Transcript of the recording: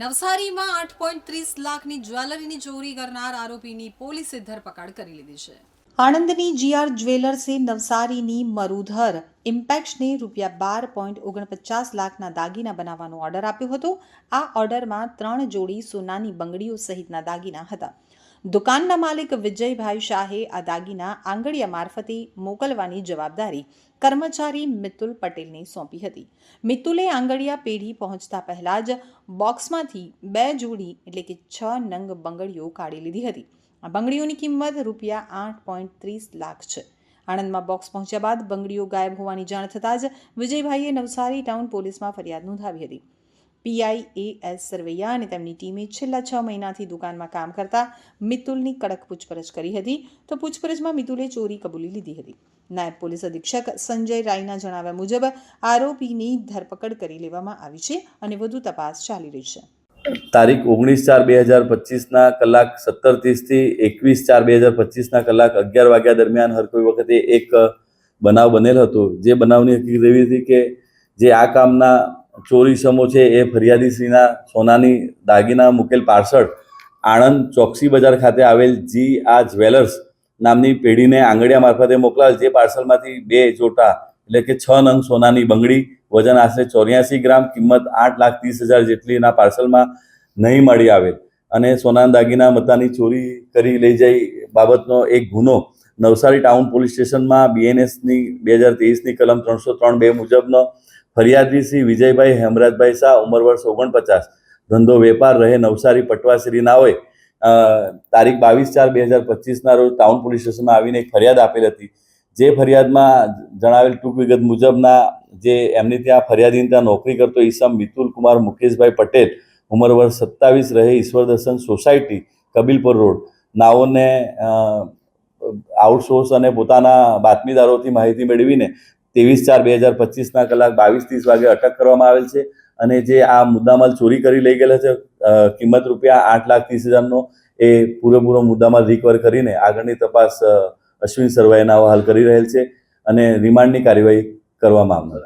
નવસારીમાં આઠ પોઈન્ટ ત્રીસ લાખની જ્વેલરીની ચોરી કરનાર આરોપીની પોલીસે ધરપકડ કરી લીધી છે. આણંદની જીઆર જ્વેલર્સે નવસારીની મરુધર ઇમ્પેક્સને રૂપિયા બાર પોઈન્ટ ઓગણપચાસ લાખના દાગીના બનાવવાનો ઓર્ડર આપ્યો હતો. આ ઓર્ડરમાં ત્રણ જોડી સોનાની બંગડીઓ સહિતના દાગીના હતા. દુકાનના માલિક વિજયભાઈ શાહે આ દાગીના આંગળીયા મારફતે મોકલવાની જવાબદારી કર્મચારી મિતુલ પટેલને સોંપી હતી. મિતુલે આંગળીયા પેઢી પહોંચતા પહેલાં જ બોક્સમાંથી બે જોડી એટલે કે છ નંગ બંગડીઓ કાઢી લીધી હતી. આ બંગડીઓની કિંમત રૂપિયા આઠ પોઈન્ટ ત્રીસ લાખ છે. આણંદમાં બોક્સ પહોંચ્યા બાદ બંગડીઓ ગાયબ હોવાની જાણ થતાં જ વિજયભાઈએ નવસારી ટાઉન પોલીસમાં ફરિયાદ નોંધાવી હતી. પીઆઈ એ એસ સરવૈયા અને તેમની ટીમે છેલ્લા છ મહિનાથી દુકાનમાં કામ કરતા મિતુલની કડક પૂછપરછ કરી હતી. તો પૂછપરછમાં મિતુલે ચોરી કબૂલી લીધી હતી. નાયબ પોલીસ અધિક્ષક સંજય રાયના જણાવ્યા મુજબ આરોપીની ધરપકડ કરી લેવામાં આવી છે અને વધુ તપાસ ચાલી રહી છે. તારીખ ઓગણીસ ચાર બે હજાર પચીસના કલાક સત્તર ત્રીસથી એકવીસ ચાર બે હજાર પચીસના કલાક અગિયાર વાગ્યા દરમિયાન હર કોઈ વખતે એક બનાવ બનેલ હતો. જે બનાવની હકીકત એવી હતી કે જે આ કામના ચોરી સમો છે એ ફરિયાદીશ્રીના સોનાની દાગીના મૂકેલ પાર્સલ આણંદ ચોકસી બજાર ખાતે આવેલ જી આ જ્વેલર્સ નામની પેઢીને આંગળીયા મારફતે મોકલાવેલ જે પાર્સલમાંથી બે જોટા એટલે કે છ નંગ સોનાની બંગડી, વજન આશરે ચોર્યાસી ગ્રામ, કિંમત આઠ લાખ ત્રીસ હજાર જેટલીના પાર્સલમાં નહીં મળી આવેલ. અને સોનાના દાગીના મતાની ચોરી કરી લઈ જઈ બાબતનો એક ગુનો નવસારી ટાઉન પોલીસ સ્ટેશનમાં બીએનએસની બે હજાર તેવીસની કલમ ત્રણસો ત્રણ બે મુજબનો ફરિયાદી શ્રી વિજયભાઈ હેમરાજભાઈ શાહ, ઉંમર વર્ષ ઓગણપચાસ. ધંધો વેપાર રહે નવસારી પટવાશ્રી ના હોય તારીખ બાવીસ ચાર બે હજાર પચીસના રોજ ટાઉન પોલીસ સ્ટેશનમાં આવીને એક ફરિયાદ આપેલ હતી. જે ફરિયાદમાં જણાવેલ ટૂંક વિગત મુજબના જે એમની ત્યાં ફરિયાદીની ત્યાં નોકરી કરતો ઈસમ મિતુલ કુમાર મુકેશભાઈ પટેલ, ઉંમર વર્ષ સત્તાવીસ રહે ઈશ્વર દર્શન સોસાયટી, કબીલપુર રોડ. નાઓને આઉટસોર્સ અને પોતાના બાતમીદારોથી માહિતી મેળવીને ત્રેવીસ ચાર બે હજાર પચીસના કલાક બાવીસ ત્રીસ વાગે અટક કરવામાં આવેલ છે અને જે આ મુદ્દામાલ ચોરી કરી લઈ ગયેલા છે કિંમત રૂપિયા આઠ લાખ ત્રીસ હજારનો, એ પૂરેપૂરો મુદ્દામાલ રિકવર કરીને આગળની તપાસ અશ્વિન સરવાઈના હાલ કરી રહેલ છે અને રિમાન્ડની કાર્યવાહી કરવામાં આવનાર